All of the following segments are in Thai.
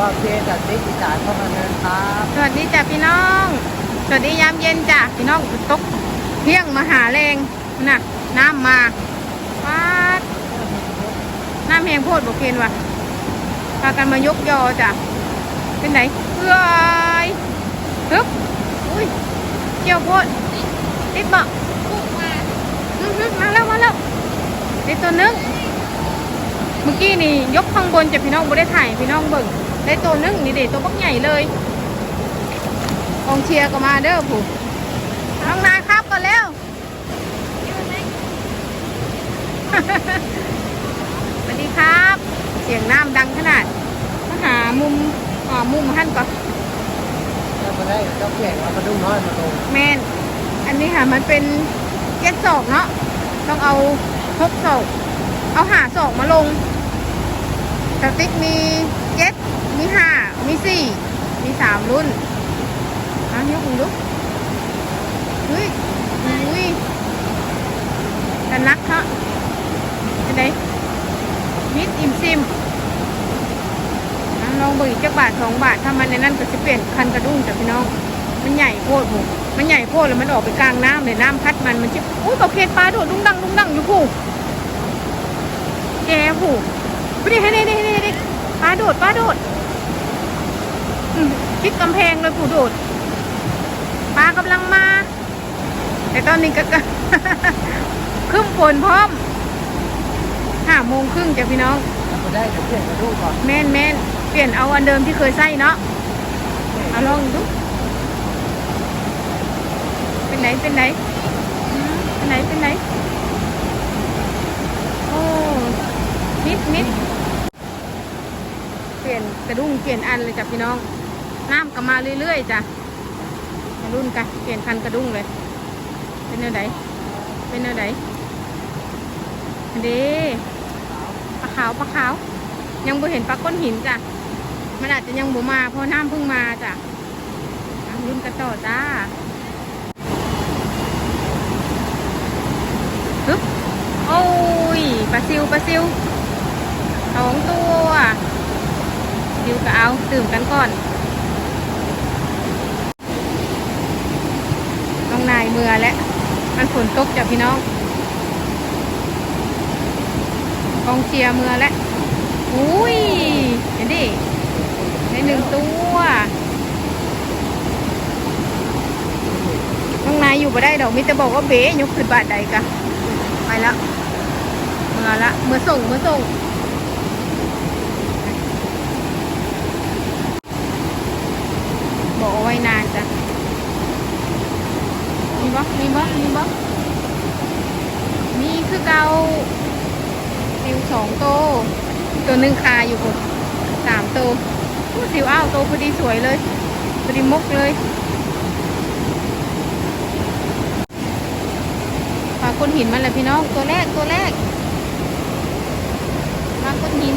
ก็เพียจากติ๊กอีสานเข้ามาเนินครับสวัสดีจ้ะพี่น้อง สวัสดียามเย็นจ้ะพี่น้องตกเที่ยงมาหาแรงน่ะน้ำมาปาดน้ำแหงโพดบอกเคนว่ะพากันมายกยอจ้ะเป็นไหนเอ้ยฮึบอุ้ยเกี่ยวโพดติดบ่มาแล้วมาแล้วได้ตัวนึงเมื่อกี้นี่ยกข้างบนจ้ะพี่น้องไม่ได้ถ่ายพี่น้องเบิ่ง ได้ตัวหนึงนี่เด็ตัวบักใหญ่เลยกองเชียร์ก็มาเด้อผู้น้องนายครับก่อนเร็วสวัสดีครับ เสียงน้ำดังขนาดมาหามุมอ่ามุมท่านก่อนแล้วมาได้เจ้าเพียงเอากระดุมน้อยมาลงแมนอันนี้ค่ะมันเป็นเจ็ดศอกเนาะต้องเอาหกศอกเอาหาศอกมาลงสติ๊กมีเจ็ด มีห้ามีสี่มีสามรุ่นอะยกมือลุกเฮ้ยอุ้ยแต่นักเนาะเป็นไงมิดอิ่มซิมอะลองเบิกจักบาทสองบาทถ้ามันในนั้นก็จะเปลี่ยนคันกระดุ้งจ้ะพี่น้อง มันใหญ่โพดผมมันใหญ่โพดแล้วมันออกไปกลางน้ำเลยน้ำพัดมันมันจะอุ้ยบอกเคนปลาโดดดุ้งดังดุ้งดังอยู่ผู้แกผู้ไปดิให้ดิให้ดิให้ดิปลาโดดปลาโดด คิดกำแพงเลยผู้โดดปลากำลังมา แต่ตอนนี้ก็ครึ่งฝนพร้อมห้าโมงครึ่งจ้ะพี่น้องแล้วมาได้จะเพียงกระดุมก่อนแม่นแม่นเปลี่ยนเอาอันเดิมที่เคยใส่เนาะเอาลองดูเป็นไหนเป็นไหนอืมเป็นไหนเป็นไหนโอ้มิดมิดเปลี่ยนกระดุ้งเปลี่ยนอันเลยจ้ะพี่น้อง น้ำก็มาเรื่อยๆจ้ะรุ่นกันเปลี่ยนคันกระดุ้งเลย เป็นแนวไหนเป็นแนวไหนอันเด้ปลาขาวปลาขาว ยังบ่เห็นปลาก้นหินจ้ะมันอาจจะยังบ่มาเพราะน้ำเพิ่งมาจ้ะรุ่นกันต่อจ้าฮึบโอ้ยปลาซิวปลาซิวสองตัวซิวก็เอาตื่มกันก่อนน้องนาย เมื่อแล้วมันฝนตกจ้ะพี่น้องกองเชียร์เมื่อแล้วอุ้ยเห็นดิในหนึ่งตัวน้องนอยู่บ่ได้ดอกมิจะบอกว่าเบ๊ยกขึ้นบาทใดกะไปแล้วเมื่อละเมื่อส่งเมื่อส่งบอกเอาไว้นานจ้ะมี บ่มีบ่มีบ่มีคือเกาสิวสองโต ตัวหนึ่งคาอยู่ผมสามโตวอู้สิวอ้าวโตพอดีสวยเลยพอดีมุกเลยปลาก้นหินมันแหละพี่น้องตัวแรกตัวแรกปลาก้นหิน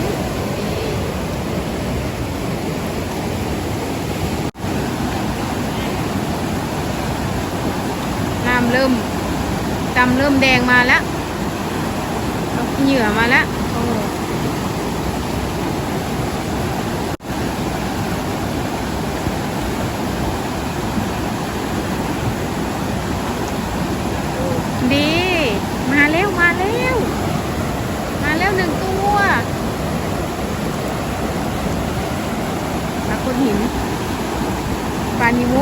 ำเริ่ม ดำเริ่มแดงมาแล้วเหยื่อมาแล้วโอ้ดี มาแล้วมาแล้ว มาแล้วหนึ่งตัวปลาคนหินปลานิโม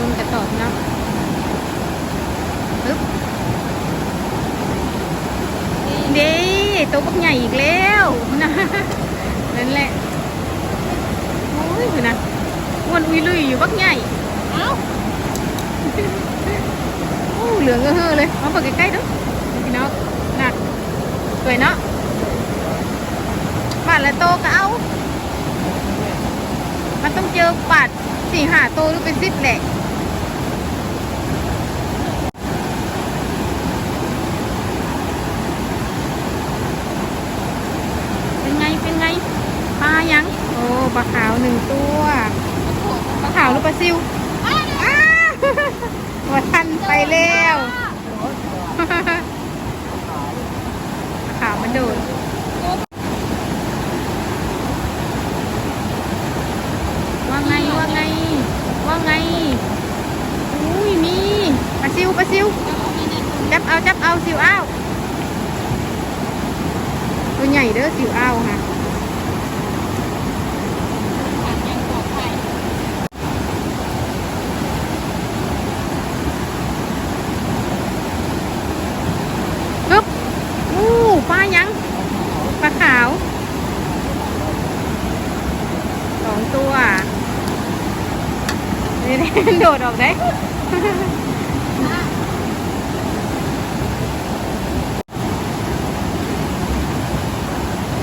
ลุ้นกันต่อเนาะปึ๊บเด้ ตัวบักใหญ่อีกแล้วนะนั่นแหละโอ้ยคือนะอ้วนอุยลุยอยู่บักใหญ่เอ้าโอ้เหลืองก็เฮ้อเลยมาเปิดใกล้ๆดูพี่น้องหนักสวยเนาะบาทละโตก็เอา มันต้องเจอบาทสี่ห้าโตหรือเป็นสิบแหละ ปลาขาวหนึ่งตัวปลาขาวหรือปลาซิวอ้าวว่าทันไปแล้วปลาขาวมันโดนว่าไงว่าไงว่าไงอุ้ยมีปลาซิวปลาซิวจับเอาจับเอาซิวเอาตัวใหญ่เด้อซิวเอาค่ะ โดดออกได้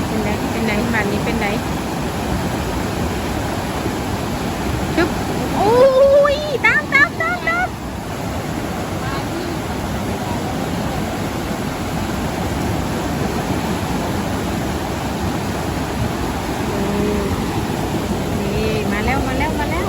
เป็นไงเป็นไงแบบนี้เป็นไงชึบโอ้ยตามตามตามตามนี่มาแล้วมาแล้วมาแล้ว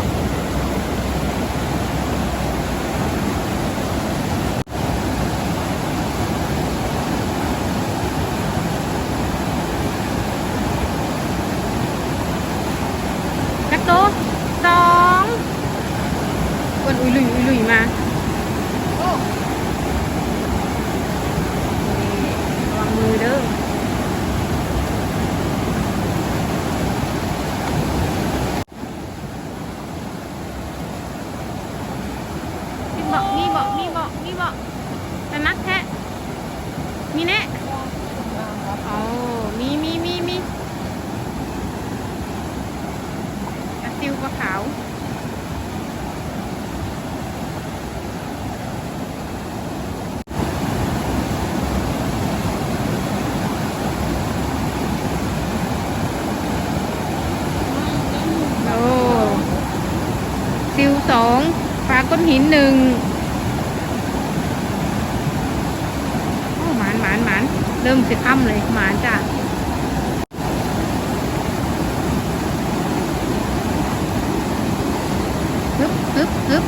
นักโตะสองคนอุยลุยอุยลุยมานี่ระวังมือเด้อมีเบาะมีเบาะมีเบาะมีเบาะแต่นักแท้มีแน่อ๋อมีมีมีมี ปลาซิวปลาขาว โอ้ซิวส องปลาก้นหินหนึ่งโอ้หมานหมานหมานเริ่มสิค่ำเลยหมานจ้ะฮึบฮึบฮึบ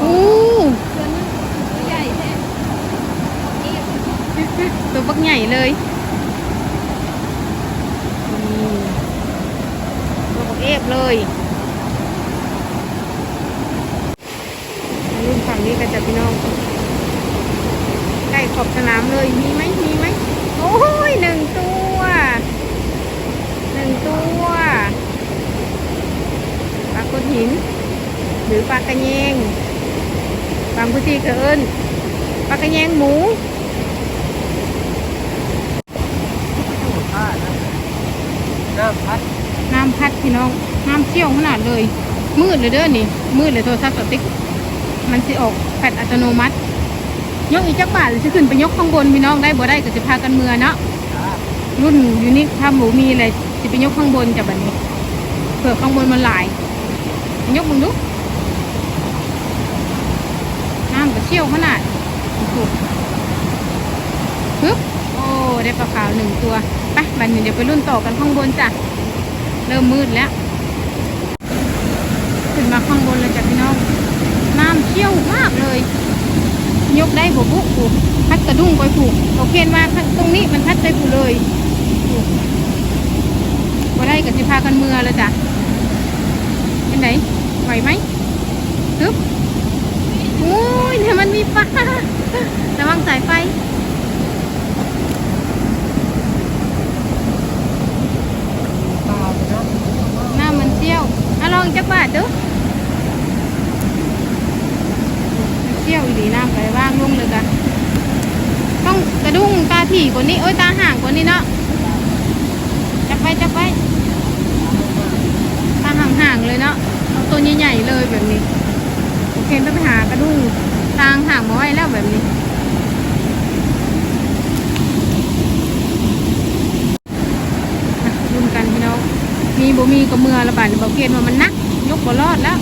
อู้ใหญ่แท้ตัวบักใหญ่เลยนี่ตัวบักเอฟเลยรุ่นฝั่งนี้กันจ้ะพี่น้อง ใกล้ขอบสนามเลย มีไหมมีไหม โอ้ยหนึ่งตัว หนึ่งตัว ปลาก้นหิน ห รือปลากระเยงบางพื้นที่ก็เอิ้นปลากระเยงหมูผ้านะน้ำพัดน้ำพัดพี่น้องน้ำเชี่ยวขนาดเลย มืดเลยเด้อนี่ มืดเลยโทรศัพท์สติ๊กมันสิออกแผ่นอัตโนมัติ ยกอีกจักบาทหรือจะขึ้นไปยกข้างบนพี่น้องได้บ่ได้ก็จะพากันเมือเนาะจ้ารุ่นยูนิคถ้าหมูมีอะไรจะไปยกข้างบนจากแบบนี้เผื่อข้างบนมันหลาย ยกมึงดู น้ำก็เชี่ยวขนาดปึ๊บโอ้ได้ปลาขาวหนึ่งตัวไปบันนี้เดี๋ยวไปรุ่นต่อกันข้างบนจ้ะเริ่มมืดแล้ว ขึ้นมาข้างบนเลยจ้ะพี่น้อง น้ำเชี่ยวมากเลย ยกได้บ่บุกพัดกระดุ้งไปผูกเขาเขียนว่าตรงนี้มันพัดไปผูเลยผูกบ่ได้กับสิพากันเมือแล้วจ้ะเป็นไหนไหวไหมฮึบโอ้ยเนี่ยมันมีปลาระวังสายไฟ ตาไปนะ น้ำมันเชี่ยวอะลองจักบาทดูมันเชี่ยวอีหลีน้ำไปว่างลงเลยกันต้องกระดุ้งตาถี่กว่านี้ โอ้ยตาห่างกว่านี้เนาะจับไปจับไปตาห่างๆเลยเนาะเอาตัวใหญ่ๆเลยแบบนี้โอเคต้องไปหากระดุ้งตางห่างมาไว้แล้วแบบนี้อะรุ่นกันพี่น้องมีบ่มีกับเมือระบาดบอกเกณฑ์ว่ามันนัก ยกบ่รอดแล้ว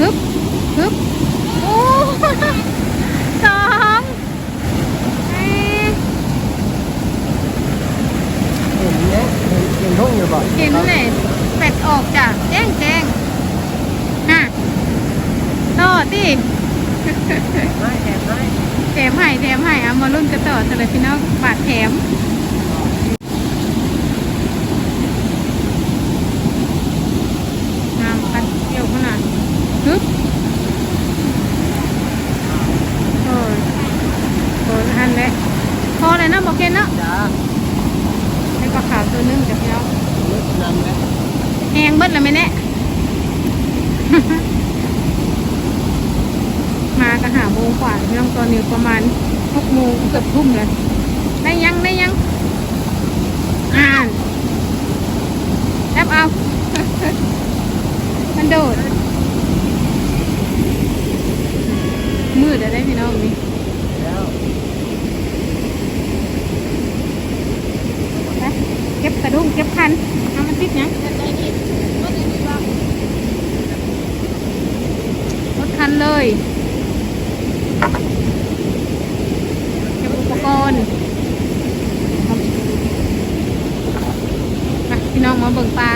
ฮึบฮึบ้วมารุ่นกระต่อสำหรัพี่น้องบาดแถมงามปัดเดียวขนาดฮึบโอ้ยโอ้ยหันเลยพอเลยนะบอกเกนนะจ้าให้ปลาขาวตัวนึงจากพี่น้องแหงเบิ้ลเลยไหมเนี่ยมาก็หาโมงกว่าพี่น้องตอนนี้ประมาณ หกโมงเกือบทุ่มเลยได้ยังได้ยัง อ่านแอปเอา มันโดด มืดอะได้พี่น้องนี่แล้วไปเก็บกระดุมเก็บคันเอามันติดยังแต่ใจดีก็ดีดีว่ารถคันเลยเก็บอุปกรณ์ไปพี่น้องมาเบิ่งปลา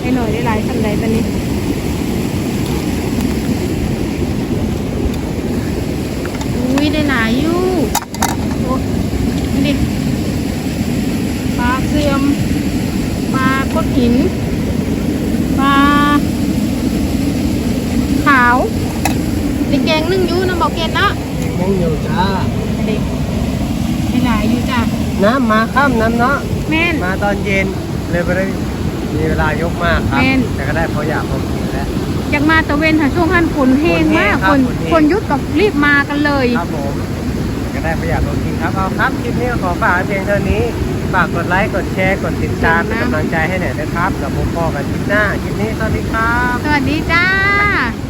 ได้หน่อยได้หลายสันใดตอนนี้อุ้ยได้หลายอยู่โอ้นี่ดิปลาเสื่อมปลากดหินปลาขาวในแกงนึ่งอยูน้ำบอกเกตเนาะยังอยู่จ้า เด็กได้หลายอยู่จ้ะ น้ำมาค่ำน้ำเนาะแม่น มาตอนเย็นเลยไม่ได้มีเวลายกมากครับ แม่น แต่ก็ได้พออยากพอกินแล้ว อยากมาตะเวนหาช่วงหันฝนแห้งมากฝคนนแห้งครับฝนแห้งคนยุดกับรีบมากันเลย ครับผมก็ได้พออยากพอกินครับเอาครับคลิปนี้ก็ขอฝากไว้เพียงเท่านี้ฝากกดไลค์กดแชร์กดติดตามเป็นกำลังใจให้หน่อยนะครับกับผมพ่อกันคลิปหน้าคลิปนี้สวัสดีครับ สวัสดีจ้าส